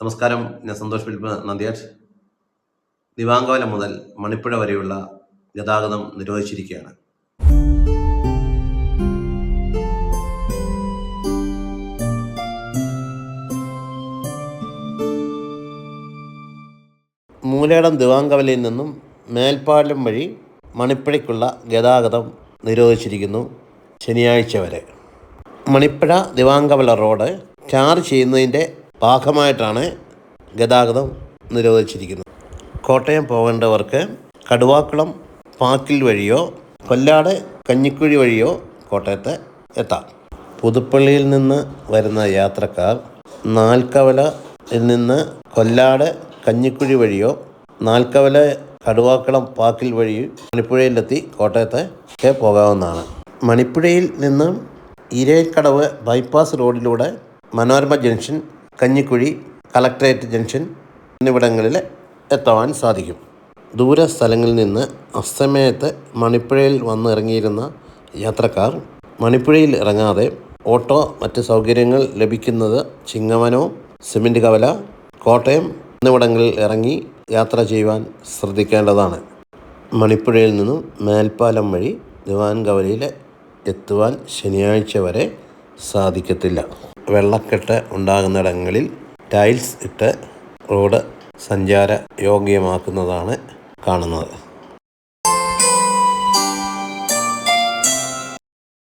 നമസ്കാരം. ഞാൻ സന്തോഷ് ഫിലിപ്പ് നന്ദിയാറ്റ് ദിവാങ്കോല മുതൽ മണിപ്പുഴ വരെയുള്ള ഗതാഗതം നിരോധിച്ചിരിക്കുകയാണ്. മൂലേടം ദിവാങ്കവലയിൽ നിന്നും മേൽപ്പാലം വഴി മണിപ്പുഴയ്ക്കുള്ള ഗതാഗതം നിരോധിച്ചിരിക്കുന്നു ശനിയാഴ്ച വരെ. മണിപ്പുഴ ദിവാങ്കവല റോഡ് ചാർജ് ചെയ്യുന്നതിന്റെ ഭാഗമായിട്ടാണ് ഗതാഗതം നിരോധിച്ചിരിക്കുന്നത്. കോട്ടയം പോകേണ്ടവർക്ക് കടുവാക്കുളം പാക്കിൽ വഴിയോ കൊല്ലാട് കഞ്ഞിക്കുഴി വഴിയോ കോട്ടയത്ത് എത്താം. പുതുപ്പള്ളിയിൽ നിന്ന് വരുന്ന യാത്രക്കാർ നാൽക്കവലയിൽ നിന്ന് കൊല്ലാട് കഞ്ഞിക്കുഴി വഴിയോ നാൽക്കവല കടുവാക്കുളം പാക്കിൽ വഴി മണിപ്പുഴയിലെത്തി കോട്ടയത്തേക്ക് പോകാവുന്നതാണ്. മണിപ്പുഴയിൽ നിന്നും ഇരേക്കടവ് ബൈപ്പാസ് റോഡിലൂടെ Manorama junction Kanjikuzhi collectorate junction എന്നിവിടങ്ങളിൽ എത്തുവാൻ സാധിക്കും. ദൂര സ്ഥലങ്ങളിൽ നിന്ന് അസമയത്ത് മണിപ്പുഴയിൽ വന്നിറങ്ങിയിരുന്ന യാത്രക്കാർ മണിപ്പുഴയിൽ ഇറങ്ങാതെ ഓട്ടോ മറ്റ് സൗകര്യങ്ങൾ ലഭിക്കുന്നത് ചിങ്ങവനോ സിമന്റ് കവല കോട്ടയം എന്നിവിടങ്ങളിൽ ഇറങ്ങി യാത്ര ചെയ്യുവാൻ ശ്രദ്ധിക്കേണ്ടതാണ്. മണിപ്പുഴയിൽ നിന്നും മേൽപ്പാലം വഴി ദിവാൻ കവലയിൽ എത്തുവാൻ ശനിയാഴ്ച വരെ സാധിക്കത്തില്ല. വെള്ളക്കെട്ട് ഉണ്ടാകുന്നിടങ്ങളിൽ ടൈൽസ് ഇട്ട് റോഡ് സഞ്ചാര യോഗ്യമാക്കുന്നതാണ് കാണുന്നത്.